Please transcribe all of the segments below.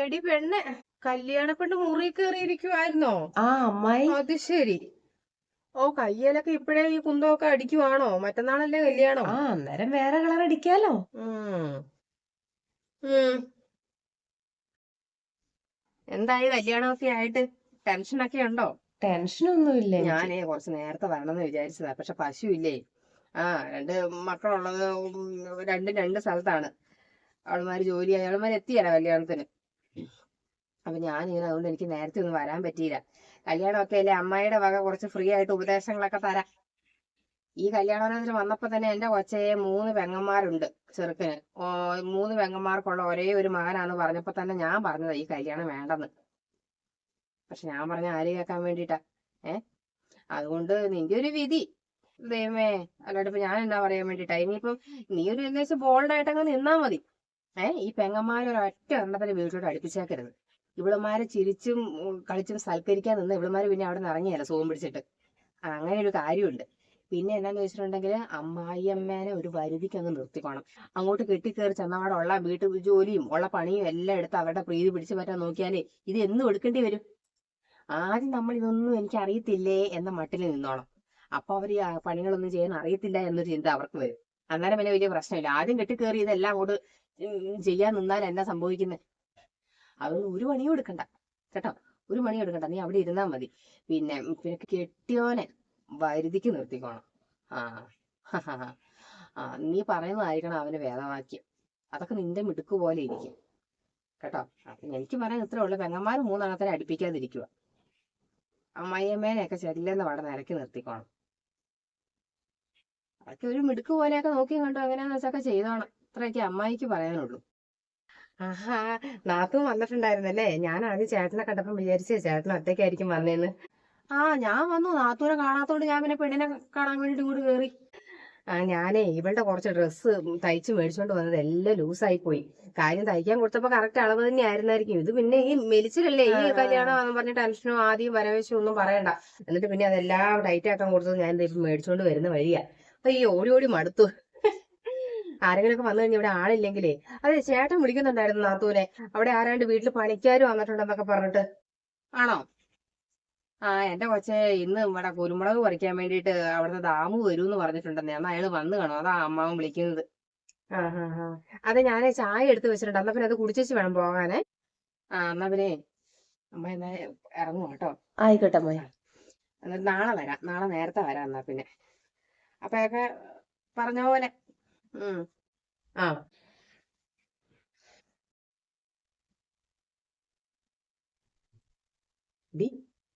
എടി പെണ്ണ്. കല്യാണ പെണ്ണ് മുറി കയറിയിരിക്കുവായിരുന്നോ? ആ അമ്മായി. അത് ശരി. ഓ കയ്യിലൊക്കെ ഇപ്പഴേ ഈ കുന്തമൊക്കെ അടിക്കുവാണോ? മറ്റന്നാളല്ലേ കല്യാണം? ആ അന്നേരം വേറെ കളർ അടിക്കാലോ. എന്തായി കല്യാണമൊക്കെ ആയിട്ട്? ടെൻഷനൊക്കെ ഉണ്ടോ? ടെൻഷനൊന്നുമില്ല. ഞാനേ കുറച്ച് നേരത്തെ വരണമെന്ന് വിചാരിച്ചതാ. പക്ഷെ പശു ഇല്ലേ ആ രണ്ട് മക്കളുള്ളത് രണ്ടും രണ്ട് സ്ഥലത്താണ്. അവളുമാര് ജോലി അയാളുമാര് എത്തിയല്ല കല്യാണത്തിന്. അപ്പൊ ഞാനിങ്ങനെ അതുകൊണ്ട് എനിക്ക് നേരത്തെ ഒന്നും വരാൻ പറ്റിയില്ല. കല്യാണമൊക്കെ അല്ലേ? അമ്മായിയുടെ വക കുറച്ച് ഫ്രീ ആയിട്ട് ഉപദേശങ്ങളൊക്കെ തരാം. ഈ കല്യാണത്തിന് വന്നപ്പോ തന്നെ എന്റെ കൊച്ചയെ മൂന്ന് പെങ്ങന്മാരുണ്ട് ചെറുക്കന്. മൂന്ന് പെങ്ങന്മാർക്കുള്ള ഒരേ ഒരു മകനാന്ന് പറഞ്ഞപ്പോ തന്നെ ഞാൻ പറഞ്ഞതാ ഈ കല്യാണം വേണ്ടെന്ന്. പക്ഷെ ഞാൻ പറഞ്ഞ ആര് കേൾക്കാൻ വേണ്ടിട്ടാ ഏ? അതുകൊണ്ട് നിന്റെ ഒരു വിധി. ദൈവമേ അല്ലാണ്ട് ഇപ്പൊ ഞാൻ എന്താ പറയാൻ വേണ്ടിട്ടാ ഇനിയിപ്പം നീ ഒരു ഏകദേശം ബോൾഡ് ആയിട്ട് അങ്ങ് നിന്നാ മതി. ഏ? ഈ പെങ്ങന്മാരെ ഒരൊറ്റ എണ്ണത്തിന് വീട്ടിലോട്ട് അടുപ്പിച്ചേക്കരുത്. ഇവളുമാരെ ചിരിച്ചും കളിച്ചും സൽക്കരിക്കാൻ നിന്ന് ഇവളുമാര് പിന്നെ അവിടെ നിന്ന് ഇറങ്ങിയല്ല സുഖം പിടിച്ചിട്ട്. അങ്ങനെ ഒരു കാര്യമുണ്ട്. പിന്നെ എന്താന്ന് വെച്ചിട്ടുണ്ടെങ്കിൽ അമ്മായിയമ്മേനെ ഒരു വരുതിക്ക് അങ്ങ് നിർത്തിക്കോണം. അങ്ങോട്ട് കെട്ടിക്കേറി ചെന്നവിടെ ഉള്ള വീട്ടു ജോലിയും ഉള്ള പണിയും എല്ലാം എടുത്ത് അവരുടെ പ്രീതി പിടിച്ചു പറ്റാൻ നോക്കിയാലേ ഇത് എന്നും എടുക്കേണ്ടി വരും. ആദ്യം നമ്മൾ ഇതൊന്നും എനിക്ക് അറിയത്തില്ലേ എന്ന മട്ടിൽ നിന്നോണം. അപ്പൊ ആ പണികളൊന്നും ചെയ്യാൻ അറിയത്തില്ല എന്നൊരു ചിന്ത അവർക്ക് വരും. അന്നേരം പിന്നെ വലിയ പ്രശ്നമില്ല. ആദ്യം കെട്ടിക്കേറി ഇതെല്ലാം അങ്ങോട്ട് ചെയ്യാൻ നിന്നാൽ എന്നാ സംഭവിക്കുന്നത് അതൊന്നും ഒരു പണിയും എടുക്കണ്ട. കേട്ടോ? ഒരു പണിയും എടുക്കണ്ട. നീ അവിടെ ഇരുന്നാ മതി. പിന്നെ പിന്നെ കെട്ടിയോനെ വരുതിക്ക് നിർത്തിക്കോണം. ആ ആ നീ പറയുന്നതായിരിക്കണം അവന് വേദവാക്യം. അതൊക്കെ നിന്റെ മിടുക്ക് പോലെ ഇരിക്കും. കേട്ടോ? എനിക്ക് പറയാൻ ഇത്രേ ഉള്ളൂ. പെങ്ങന്മാർ മൂന്നെണ്ണത്തിനെ അടുപ്പിക്കാതിരിക്കുക അമ്മായിയമ്മേനെയൊക്കെ ചെല്ലെന്ന് പാടെ നിരക്കി നിർത്തിക്കോണം. അതൊക്കെ ഒരു മിടുക്ക് പോലെയൊക്കെ നോക്കി കണ്ടു അങ്ങനെയാന്ന് വെച്ചൊക്കെ ചെയ്തോണം. ഇത്രയൊക്കെ അമ്മായിക്ക് പറയാനുള്ളൂ. ആഹാ നാത്തും വന്നിട്ടുണ്ടായിരുന്നല്ലേ? ഞാൻ ആദ്യം ചേട്ടനെ കണ്ടപ്പം വിചാരിച്ചേ ചേട്ടൻ ഒറ്റയ്ക്കായിരിക്കും വന്നേന്ന്. ആ ഞാൻ വന്നു. നാത്തൂനെ കാണാത്തോണ്ട് ഞാൻ പിന്നെ പെണ്ണിനെ കാണാൻ വേണ്ടിട്ട് ഇങ്ങോട്ട് കയറി ആ ഞാനേ ഇവളുടെ കുറച്ച് ഡ്രസ്സ് തയ്ച്ച് മേടിച്ചോണ്ട് വന്നത് എല്ലാം ലൂസായി പോയി. കാര്യം തയ്ക്കാൻ കൊടുത്തപ്പോ കറക്റ്റ് അളവ് തന്നെ ആയിരുന്നായിരിക്കും. ഇത് പിന്നെ ഈ മെലിച്ചിലല്ലേ ഈ കല്യാണം എന്ന് പറഞ്ഞ ടെൻഷനോ ആദ്യം വരവേശോ ഒന്നും പറയണ്ട. എന്നിട്ട് പിന്നെ അതെല്ലാം ടൈറ്റ് ആക്കാൻ കൊടുത്തത് ഞാൻ ഇപ്പൊ മേടിച്ചോണ്ട് വരുന്ന വഴിയാ. അപ്പൊ ഈ ഓടി ഓടി മടുത്തു. ആരെങ്കിലും ഒക്കെ വന്നു കഴിഞ്ഞാൽ ഇവിടെ ആളില്ലെങ്കിലേ. അതെ ചേട്ടൻ വിളിക്കുന്നുണ്ടായിരുന്നു നാത്തൂനെ. അവിടെ ആരാണ്ട് വീട്ടിൽ പണിക്കാരും വന്നിട്ടുണ്ടെന്നൊക്കെ പറഞ്ഞിട്ട്. ആണോ? ആ എന്റെ കൊച്ചെ ഇന്ന് ഇവിടെ കുരുമുളക് പറിക്കാൻ വേണ്ടിയിട്ട് അവിടുത്തെ ദാമു വരൂന്ന് പറഞ്ഞിട്ടുണ്ടെന്നേ. അന്ന് അയാൾ വന്നു കാണും. അതാ അമ്മാവൻ വിളിക്കുന്നത്. അതെ ഞാൻ ചായ എടുത്ത് വെച്ചിട്ടുണ്ട്. അന്നാ പിന്നെ അത് കുടിച്ചേച്ച് വേണം പോകാനേ. ആ എന്നാ പിന്നെ അമ്മ എന്നാ ഇറങ്ങും കേട്ടോ. ആയിക്കോട്ടെ എന്നിട്ട് നാളെ വരാം. നാളെ നേരത്തെ വരാം എന്നാ പിന്നെ. അപ്പൊയൊക്കെ പറഞ്ഞ പോലെ. ഉം. ആ. ഡി.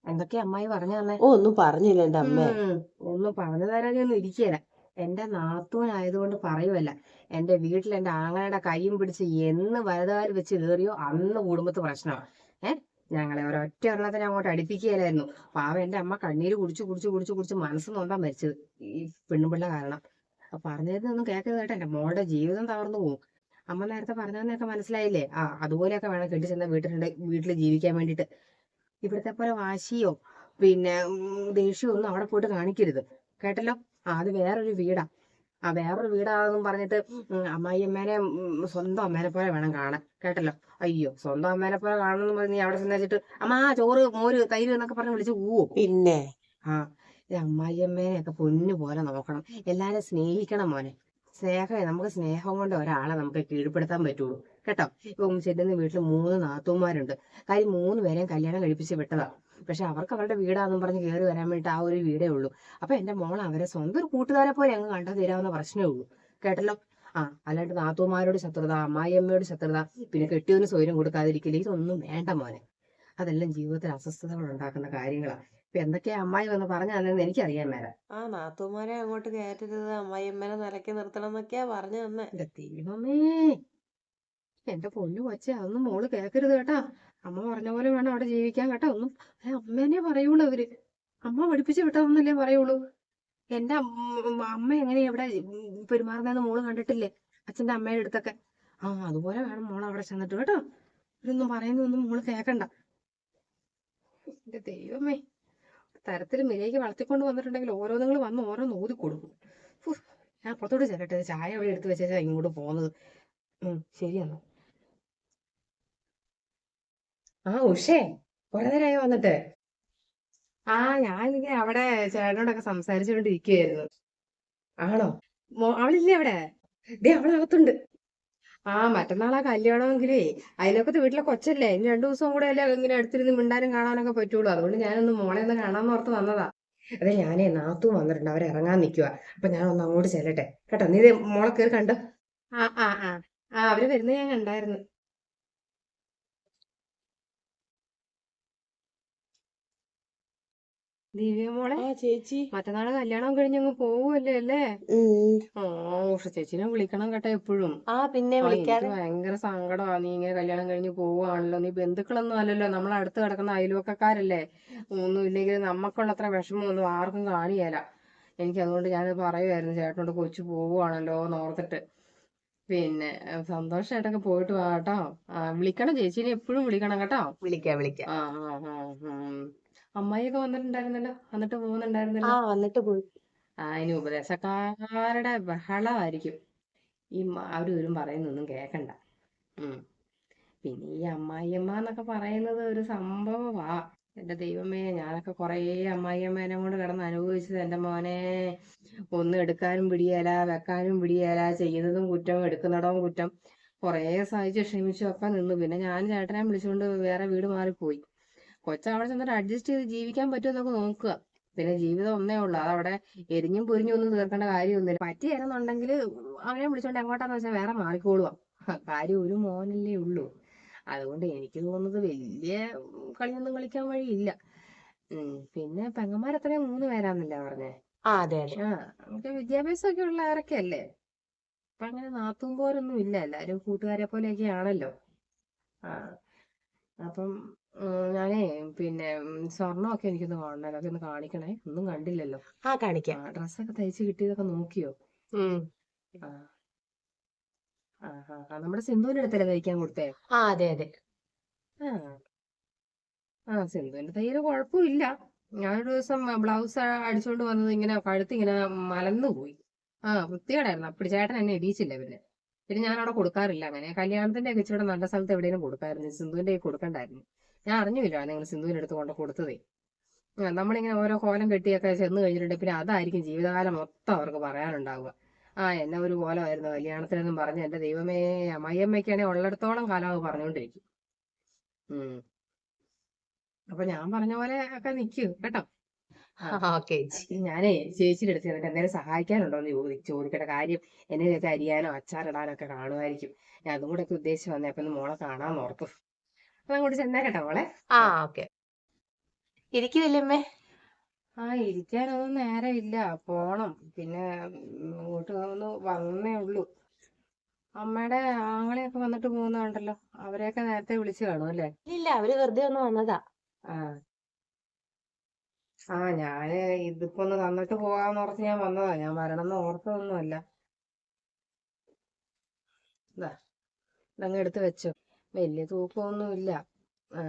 എന്തൊക്കെയാ അമ്മായി പറഞ്ഞു തന്നെ ഓ ഒന്നും പറഞ്ഞില്ല എന്റെ അമ്മ. ഒന്നും പറഞ്ഞു തരാനൊന്നും ഇരിക്കല. എന്റെ നാത്തൂനായതുകൊണ്ട് പറയുമല്ല എന്റെ വീട്ടിൽ എന്റെ ആങ്ങളയുടെ കൈയും പിടിച്ച് എന്ന് വലുതാൽ വെച്ച് കയറിയോ അന്ന് കുടുംബത്ത് പ്രശ്നമാണ് ഏ? ഞങ്ങളെ ഒരൊറ്റ ഒരെണ്ണത്തിന് അങ്ങോട്ട് അടുപ്പിക്കുകയില്ലായിരുന്നു പാവ എന്റെ അമ്മ കണ്ണീര് കുടിച്ചു കുടിച്ചു കുടിച്ചു കുടിച്ച് മനസ്സ് നോന്താൻ മരിച്ചത്. ഈ പെണ്ണുപിള്ള കാരണം. അപ്പൊ പറഞ്ഞതൊന്നും കേട്ടോ. എന്റെ മോളുടെ ജീവിതം തകർന്നു പോകും അമ്മ നേരത്തെ പറഞ്ഞതെന്നൊക്കെ മനസ്സിലായില്ലേ? ആ അതുപോലെയൊക്കെ വേണം കെട്ടിച്ചെന്ന വീട്ടിലുണ്ട് വീട്ടിൽ ജീവിക്കാൻ വേണ്ടിയിട്ട്. ഇവിടുത്തെ പോലെ വാശിയോ പിന്നെ ദേഷ്യമോ ഒന്നും അവിടെ പോയിട്ട് കാണിക്കരുത്. കേട്ടല്ലോ? ആ അത് വേറൊരു വീടാ. ആ വേറൊരു വീടാണെന്നും പറഞ്ഞിട്ട് അമ്മായിയമ്മേനെ സ്വന്തം അമ്മേനെ പോലെ വേണം കാണാൻ. കേട്ടല്ലോ? അയ്യോ സ്വന്തം അമ്മേനെ പോലെ കാണണമെന്ന് പറഞ്ഞ് നീ അവിടെ ചെന്ന് വെച്ചിട്ട് അമ്മ ചോറ് മോര് തൈര് എന്നൊക്കെ പറഞ്ഞ് വിളിച്ച് പോവോ പിന്നെ? ആ ഈ അമ്മായിയമ്മേനെയൊക്കെ പൊന്നു പോലെ നോക്കണം. എല്ലാരും സ്നേഹിക്കണം മോനെ. സ്നേഹമേ നമുക്ക് സ്നേഹം കൊണ്ട് ഒരാളെ നമുക്ക് കീഴ്പ്പെടുത്താൻ പറ്റുള്ളൂ. കേട്ടോ? ഇപ്പം ചെല്ലുന്ന വീട്ടിൽ മൂന്ന് നാത്തൂമാരുണ്ട് കാര്യം മൂന്ന് പേരെയും കല്യാണം കഴിപ്പിച്ച് വിട്ടതാ. പക്ഷെ അവർക്ക് അവരുടെ വീടാന്നും പറഞ്ഞ് കയറി വരാൻ വേണ്ടിയിട്ട് ആ ഒരു വീടേ ഉള്ളൂ. അപ്പൊ എന്റെ മോൾ അവരെ സ്വന്തം ഒരു കൂട്ടുകാരെ പോലെ അങ്ങ് കണ്ടു തീരാവുന്ന പ്രശ്നമേ ഉള്ളൂ. കേട്ടല്ലോ? ആ അല്ലാണ്ട് നാത്തൂമാരോട് ശത്രുത അമ്മായിയമ്മയോട് ശത്രുത പിന്നെ കെട്ടിയതിന് സ്വയം കൊടുക്കാതിരിക്കില്ല ഇതൊന്നും വേണ്ട മോനെ. അതെല്ലാം ജീവിതത്തിൽ അസ്വസ്ഥതകൾ ഉണ്ടാക്കുന്ന കാര്യങ്ങളാണ് ഇപ്പൊ എന്തൊക്കെയാ അമ്മായി വന്ന് പറഞ്ഞതെന്ന് എനിക്കറിയാൻ മേല. ആ നാത്തൂമാരെ അങ്ങോട്ട് കയറ്റരുത്. അമ്മായിയമ്മേനെ നിലയ്ക്ക് നിർത്തണം എന്നൊക്കെയാ പറഞ്ഞു തന്നെ ദൈവമേ! എന്റെ പൊന്നു കൊച്ചെ അതൊന്നും മോൾ കേക്കരുത് കേട്ടാ. അമ്മ പറഞ്ഞ പോലെ വേണം അവിടെ ജീവിക്കാൻ കേട്ടോ. ഒന്നും അതെ അമ്മേനെ പറയുള്ളൂ അവർ. അമ്മ പഠിപ്പിച്ച് വിട്ടതൊന്നല്ലേ പറയുള്ളൂ. എന്റെ അമ്മ എങ്ങനെയാ ഇവിടെ പെരുമാറുന്നതെന്ന് മോൾ കണ്ടിട്ടില്ലേ? അച്ഛന്റെ അമ്മയുടെ അടുത്തൊക്കെ. ആ അതുപോലെ വേണം മോൾ അവിടെ ചെന്നിട്ട് കേട്ടോ. ഇതൊന്നും പറയുന്നൊന്നും മോൾ കേക്കണ്ട. എന്റെ ദൈവമേ. തരത്തിൽ മിലേക്ക് വളർത്തിക്കൊണ്ട് വന്നിട്ടുണ്ടെങ്കിൽ ഓരോന്നുങ്ങൾ വന്ന് ഓരോന്ന് ഊതി കൊടുക്കും. ഞാൻ പുറത്തോട്ട് ചെല്ലട്ടെ. ചായ അവിടെ എടുത്ത് വെച്ചാ ഇങ്ങോട്ട് പോന്നത് ശരിയെന്നാ. ആ ഉഷേ കുറെ നേരമായി വന്നിട്ട്. ആ ഞാനിങ്ങനെ അവിടെ ചേട്ടനോടൊക്കെ സംസാരിച്ചുകൊണ്ടിരിക്കുകയായിരുന്നു ആണോ? അവളില്ലേ അവിടെ? ഡേ അവളകത്തുണ്ട്. ആ മറ്റന്നാളാ കല്യാണമെങ്കിലേ അതിനൊക്കെ വീട്ടിലെ കൊച്ചല്ലേ ഇനി രണ്ടു ദിവസം കൂടെ അല്ലേ ഇങ്ങനെ അടുത്തിരുന്ന് മിണ്ടാനും കാണാനൊക്കെ പറ്റുള്ളൂ. അതുകൊണ്ട് ഞാനൊന്ന് മോളെ ഒന്ന് കാണാന്ന് ഓർത്ത് വന്നതാ. അതെ ഞാനേ നാത്തും വന്നിട്ടുണ്ട് അവരെ ഇറങ്ങാൻ നിൽക്കുക അപ്പൊ ഞാൻ ഒന്ന് അങ്ങോട്ട് ചെല്ലട്ടെ. കേട്ടോ നീ മോളെ കയറി കണ്ടോ? ആ ആ ആ. ആ അവർ വരുന്നത് ഞാൻ കണ്ടായിരുന്നു. ദിവ്യ മോളെ ആ ചേച്ചി. മറ്റന്നാൾ കല്യാണം കഴിഞ്ഞങ്ങ് പോവുമല്ലേ അല്ലേ. ഓ ഉഷ ചേച്ചിനെ വിളിക്കണം കേട്ടോ എപ്പോഴും. ആ പിന്നെ ഭയങ്കര സങ്കടമാ നീ ഇങ്ങനെ കല്യാണം കഴിഞ്ഞ് പോവുകയാണല്ലോ നീ ബന്ധുക്കളൊന്നും അല്ലല്ലോ. നമ്മൾ അടുത്ത് കിടക്കുന്ന അയൽവക്കക്കാരല്ലേ. ഒന്നും ഇല്ലെങ്കിൽ നമുക്കുള്ള അത്ര വിഷമമൊന്നും ആർക്കും കാണിയല. എനിക്ക് അതുകൊണ്ട് ഞാൻ പറയുമായിരുന്നു ചേട്ടനോട് കൊച്ചു പോവുകയാണല്ലോ ഓർത്തിട്ട്. പിന്നെ ഏഹ്, സന്തോഷായിട്ടൊക്കെ പോയിട്ട് വാ കേട്ടോ. ആ, വിളിക്കണം ചേച്ചിനെ എപ്പോഴും വിളിക്കണം കേട്ടോ. വിളിക്കാം വിളിക്കാം. ആ ആ ആ. അമ്മായിയൊക്കെ വന്നിട്ടുണ്ടായിരുന്നല്ലോ? വന്നിട്ട് പോകുന്നുണ്ടായിരുന്നല്ലോ? ആ വന്നിട്ട് പോയി. ആ ഇനി ഉപദേശക്കാരുടെ ബഹളമായിരിക്കും. ഈ മ- അവർ വരും പറയുന്നൊന്നും കേക്കണ്ട. ഉം. പിന്നെ ഈ അമ്മായിയമ്മ എന്നൊക്കെ പറയുന്നത് ഒരു സംഭവമാ. എന്റെ ദൈവമേ ഞാനൊക്കെ കുറേ അമ്മായിയമ്മേനെ കൊണ്ട് കിടന്ന് അനുഭവിച്ചത്. എന്റെ മോനെ ഒന്നും എടുക്കാനും പിടിയേല വെക്കാനും പിടിയേല ചെയ്യുന്നതും കുറ്റം എടുക്കുന്നിടവും കുറ്റം. കുറേ സഹിച്ച് ക്ഷമിച്ചു ഒക്കെ നിന്നു. പിന്നെ ഞാൻ ചേട്ടനെ വിളിച്ചുകൊണ്ട് വേറെ വീട് മാറിപ്പോയി. കൊച്ചവിടെ ചെന്നിട്ട് അഡ്ജസ്റ്റ് ചെയ്ത് ജീവിക്കാൻ പറ്റുമെന്നൊക്കെ നോക്കുക. പിന്നെ ജീവിതം ഒന്നേ ഉള്ളൂ. അതവിടെ എരിഞ്ഞും പൊരിഞ്ഞും ഒന്നും തീർക്കേണ്ട കാര്യമൊന്നുമില്ല. പറ്റിയായിരുന്നുണ്ടെങ്കിൽ അവനെ വിളിച്ചോണ്ട് എങ്ങോട്ടാന്ന് വെച്ചാൽ വേറെ മാറിക്കോളുക. കാര്യം ഒരു മോനല്ലേ ഉള്ളൂ. അതുകൊണ്ട് എനിക്ക് തോന്നുന്നത് വലിയ കളിയൊന്നും കളിക്കാൻ വഴിയില്ല. പിന്നെ പെങ്ങന്മാരത്രയും മൂന്ന് പേരാന്നല്ലേ പറഞ്ഞേ? ആ അതെ ആ നമുക്ക് വിദ്യാഭ്യാസമൊക്കെ ഉള്ളവരൊക്കെ അല്ലേ? ഇപ്പൊ അങ്ങനെ നാത്തും പോരൊന്നും ഇല്ല. എല്ലാരും കൂട്ടുകാരെ പോലെയൊക്കെ ആണല്ലോ ആ അപ്പം ഞാനേ പിന്നെ സ്വർണമൊക്കെ സ്വർണമൊക്കെ എനിക്കൊന്ന് കാണണം അതൊക്കെ ഒന്ന് കാണിക്കണേ. ഒന്നും കണ്ടില്ലല്ലോ. ആ കാണിക്കാം. ഡ്രസ്സൊക്കെ തയ്ച്ച് കിട്ടിയതൊക്കെ നോക്കിയോ? നമ്മുടെ സിന്ധുവിന്റെ അടുത്തല്ലേ തയ്ക്കാൻ കൊടുത്തേ? ആ അതെ അതെ. ആ. സിന്ധുവിന്റെ തയ്യൽ കുഴപ്പമില്ല. ഞാനൊരു ദിവസം ബ്ലൗസ് അടിച്ചോണ്ട് വന്നത് ഇങ്ങനെ കഴുത്ത് ഇങ്ങനെ മലന്നു പോയി. ആ വൃത്തികേടായിരുന്നു. അപ്പടി ചേട്ടൻ എന്നെ ഇടിയിച്ചില്ല പിന്നെ. പിന്നെ ഞാൻ അവിടെ കൊടുക്കാറില്ല. അങ്ങനെ കല്യാണത്തിന്റെ ഒക്കെ ഇച്ചിരി നല്ല സ്ഥലത്ത് എവിടെയെങ്കിലും കൊടുക്കായിരുന്നു. സിന്ധുവിന്റെ കൊടുക്കണ്ടായിരുന്നു. ഞാൻ അറിഞ്ഞില്ല നിങ്ങൾ സിന്ധുവിന്റെ അടുത്ത് കൊണ്ട് കൊടുത്തതേ. നമ്മളിങ്ങനെ ഓരോ കോലം കെട്ടിയൊക്കെ ചെന്ന് കഴിഞ്ഞിട്ടുണ്ടെങ്കിൽ പിന്നെ അതായിരിക്കും ജീവിതകാലം മൊത്തം അവർക്ക് പറയാനുണ്ടാവുക. ആ എന്നെ ഒരു കോലമായിരുന്നു. കല്യാണത്തിനെന്നും പറഞ്ഞ് എന്റെ ദൈവമേ അമ്മയമ്മയ്ക്കാണെങ്കിൽ ഉള്ളിടത്തോളം കാലം അത് പറഞ്ഞുകൊണ്ടിരിക്കും. അപ്പൊ ഞാൻ പറഞ്ഞ പോലെ ഒക്കെ നിക്കൂ കേട്ടോ. ഓക്കെ ഞാനേ ചേച്ചിയുടെ അടുത്ത് ചെന്നിട്ട് എന്തെങ്കിലും സഹായിക്കാനുണ്ടോ എന്ന് ചോദി ചോദിക്കട്ടെ. കാര്യം എന്തെങ്കിലുമൊക്കെ അരിയാനോ അച്ചാറിടാനോ ഒക്കെ കാണുമായിരിക്കും. ഞാൻ അതും കൂടെ ഒക്കെ ഉദ്ദേശിച്ച് വന്നേ. അപ്പൊ മോളെ കാണാൻ ഓർത്തു. അങ്ങോട്ട് ചെന്നേക്കട്ടെ മോളെ. ആ ഓക്കെ. ഇരിക്കുന്നില്ലമ്മേ ആ ഇരിക്കാനൊന്നും നേരമില്ല. പോണം. പിന്നെ ഇങ്ങോട്ട് ഒന്ന് വന്നേ ഉള്ളൂ. അമ്മയുടെ ആങ്ങളെയൊക്കെ വന്നിട്ട് പോകുന്നുണ്ടല്ലോ. അവരെയൊക്കെ നേരത്തെ വിളിച്ചു കാണും അല്ലേ? ഇല്ല അവർ വെറുതെ ഒന്ന് വന്നതാ. ആ. ആ ഞാൻ ഇതിപ്പോ ഒന്ന് തന്നിട്ട് പോകാന്ന് ഓർത്ത് ഞാൻ വന്നതാ. ഞാൻ വരണമെന്ന് ഓർത്തതൊന്നുമല്ല. ഇതാ ഇതങ്ങ് എടുത്ത് വെച്ചോ. വലിയ തൂക്കമൊന്നുമില്ല. ആ.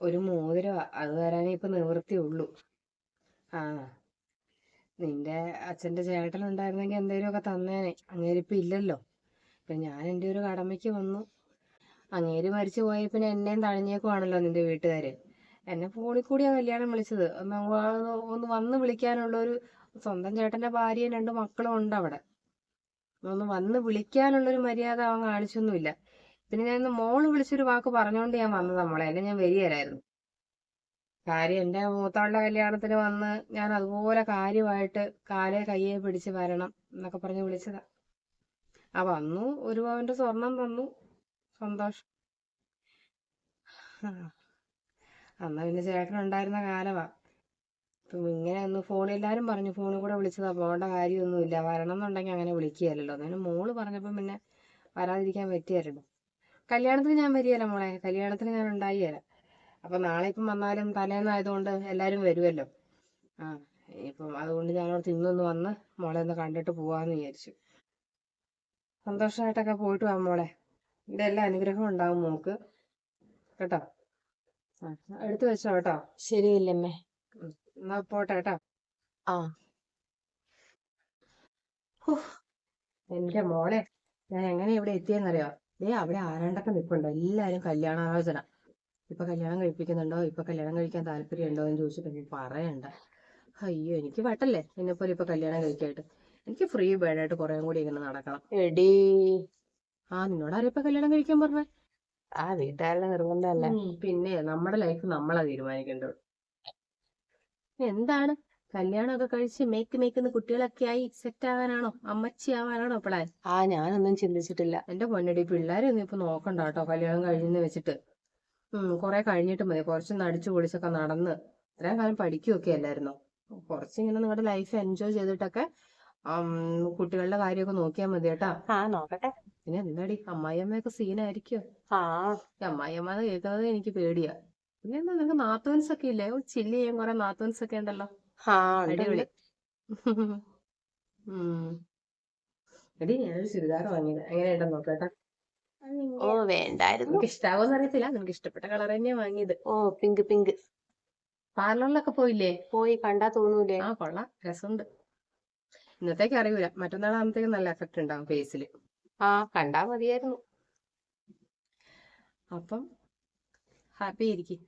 ഒരു മോതിരം അത് തരാനേ ഇപ്പൊ നിവൃത്തിയുള്ളൂ ആ. നിന്റെ അച്ഛന്റെ ചേട്ടൻ ഉണ്ടായിരുന്നെങ്കിൽ എന്തേലുമൊക്കെ തന്നേനെ. അങ്ങേരിപ്പോ ഇല്ലല്ലോ. ഇപ്പൊ ഞാൻ എന്റെ ഒരു കടമയ്ക്ക് വന്നു. അങ്ങേര് മരിച്ചു പോയ പിന്നെ എന്നെയും തഴഞ്ഞേക്കുവാണല്ലോ നിന്റെ വീട്ടുകാര്. എന്നെ ഫോണിൽ കൂടിയാ കല്യാണം വിളിച്ചത്. ഒന്ന് ഒന്ന് വന്ന് വിളിക്കാനുള്ള ഒരു സ്വന്തം ചേട്ടന്റെ ഭാര്യയും രണ്ട് മക്കളും ഉണ്ട് അവിടെ ഒന്ന് വന്ന് വിളിക്കാനുള്ള ഒരു മര്യാദ അവൻ കാണിച്ചൊന്നുമില്ല. പിന്നെ ഞാൻ ഇന്ന് മോൾ വിളിച്ചൊരു വാക്ക് പറഞ്ഞുകൊണ്ട് ഞാൻ വന്നതാ മോളെ. എന്നെ ഞാൻ വരികയായിരുന്നു കാര്യം എന്റെ മൂത്തവളുടെ കല്യാണത്തിന് വന്ന് ഞാൻ അതുപോലെ കാര്യമായിട്ട് കാലേ കയ്യെ പിടിച്ച് വരണം എന്നൊക്കെ പറഞ്ഞ് വിളിച്ചതാ. ആ വന്നു ഒരു പവന്റെ സ്വർണം തന്നു. സന്തോഷം. അന്ന് പിന്നെ ചേട്ടനുണ്ടായിരുന്ന കാലമാ ഇപ്പം ഇങ്ങനെ ഒന്ന് ഫോൺ എല്ലാരും പറഞ്ഞു. ഫോണിൽ കൂടെ വിളിച്ചതാ. പോകേണ്ട കാര്യമൊന്നുമില്ല. വരണം എന്നുണ്ടെങ്കിൽ അങ്ങനെ വിളിക്കുകയല്ലോ അങ്ങനെ മോൾ പറഞ്ഞപ്പം പിന്നെ വരാതിരിക്കാൻ പറ്റിയായിരുന്നു. കല്യാണത്തിന് ഞാൻ വരികയല്ല മോളെ. കല്യാണത്തിന് ഞാൻ ഉണ്ടായില്ല. അപ്പൊ നാളെ ഇപ്പം വന്നാലും തലേന്നായതുകൊണ്ട് എല്ലാരും വരുമല്ലോ ആ ഇപ്പം അതുകൊണ്ട് ഞാനോട് ഇന്നൊന്ന് വന്ന് മോളെ ഒന്ന് കണ്ടിട്ട് പോവാന്ന് വിചാരിച്ചു. സന്തോഷമായിട്ടൊക്കെ പോയിട്ട് വാ മോളെ. ഇവിടെ എല്ലാ അനുഗ്രഹവും ഉണ്ടാവും മോക്ക് കേട്ടോ? ആ, എടുത്തു വെച്ചോ കേട്ടോ? ശരി വല്യമ്മേ എന്നാ പോട്ടെ കേട്ടോ. ആ. എന്റെ മോളെ ഞാൻ എങ്ങനെ ഇവിടെ എത്തിയെന്നറിയോ? ദേ അവിടെ ആരാണ്ടൊക്കെ നിൽപ്പുണ്ടോ എല്ലാരും കല്യാണാലോചന. ഇപ്പൊ കല്യാണം കഴിപ്പിക്കുന്നുണ്ടോ? ഇപ്പൊ കല്യാണം കഴിക്കാൻ താല്പര്യമുണ്ടോ എന്ന് ചോദിച്ചിട്ട് പറയണ്ട. അയ്യോ എനിക്ക് വട്ടല്ലേ എന്നെ പോലെ ഇപ്പൊ കല്യാണം കഴിക്കായിട്ട്. എനിക്ക് ഫ്രീ ബേഡായിട്ട് കുറേ കൂടി ഇങ്ങനെ നടക്കണം. എടീ. ആ നിന്നോട് ആരും ഇപ്പൊ കല്യാണം കഴിക്കാൻ പറഞ്ഞേ? ആ വീട്ടുകാരുടെ നിർബന്ധമല്ല? ഉം, പിന്നെ നമ്മുടെ ലൈഫ് നമ്മളാ തീരുമാനിക്കേണ്ടത്. എന്താണ്? കല്യാണമൊക്കെ കഴിച്ച് മേക്ക് മേക്കുന്ന കുട്ടികളൊക്കെ ആയി സെറ്റ് ആവാനാണോ? അമ്മച്ചി ആവാനാണോ പ്ലാൻ ആ ഞാനൊന്നും ചിന്തിച്ചിട്ടില്ല. എന്റെ പൊന്നടി പിള്ളേരെ ഒന്നും ഇപ്പൊ നോക്കണ്ട കേട്ടോ കല്യാണം കഴിഞ്ഞെന്ന് വെച്ചിട്ട്. ഉം കുറെ കഴിഞ്ഞിട്ട് മതി. കുറച്ചൊന്ന് അടിച്ചു പൊളിച്ചൊക്കെ നടന്ന്. ഇത്രയും കാലം പഠിക്കുകയൊക്കെ അല്ലായിരുന്നോ? കുറച്ചിങ്ങനെ നിങ്ങളുടെ ലൈഫ് എൻജോയ് ചെയ്തിട്ടൊക്കെ കുട്ടികളുടെ കാര്യമൊക്കെ നോക്കിയാൽ മതി കേട്ടാ. ആ നോക്കട്ടെ. പിന്നെ എന്താടി അമ്മായിയമ്മയൊക്കെ സീനായിരിക്കോ ആ. അമ്മായിയമ്മ കേൾക്കുന്നത് എനിക്ക് പേടിയാ. പിന്നെ എന്താ നിനക്ക് നാത്തോൻസ് ഒക്കെ ഇല്ലേ ചില്ല് ചെയ്യാൻ കുറെ നാത്തോൻസ് ഒക്കെ ഉണ്ടല്ലോ അടിപൊളി. എടി ഞാനൊരു ചുരിദാർ വാങ്ങിയത് എങ്ങനെയുണ്ടെന്ന് നോക്കട്ടെ ഓ വേണ്ടായിരുന്നു. നിനക്ക് ഇഷ്ടാവോന്ന് അറിയത്തില്ല നിനക്ക് ഇഷ്ടപ്പെട്ട കളർ തന്നെയാ വാങ്ങിയത്. ഓ പിങ്ക് പിങ്ക്. പാർലറിലൊക്കെ പോയില്ലേ? പോയി കണ്ടാ തോന്നൂലേ. ആ കൊള്ളാം. രസമുണ്ട്. ഇന്നത്തേക്ക് അറിയൂല. മറ്റന്നാളാകുമ്പത്തേക്ക് നല്ല എഫക്റ്റ് ഉണ്ടാവും ഫേസിൽ ആ കണ്ടാ മതിയായിരുന്നു. അപ്പം ഹാപ്പി ആയിരിക്കും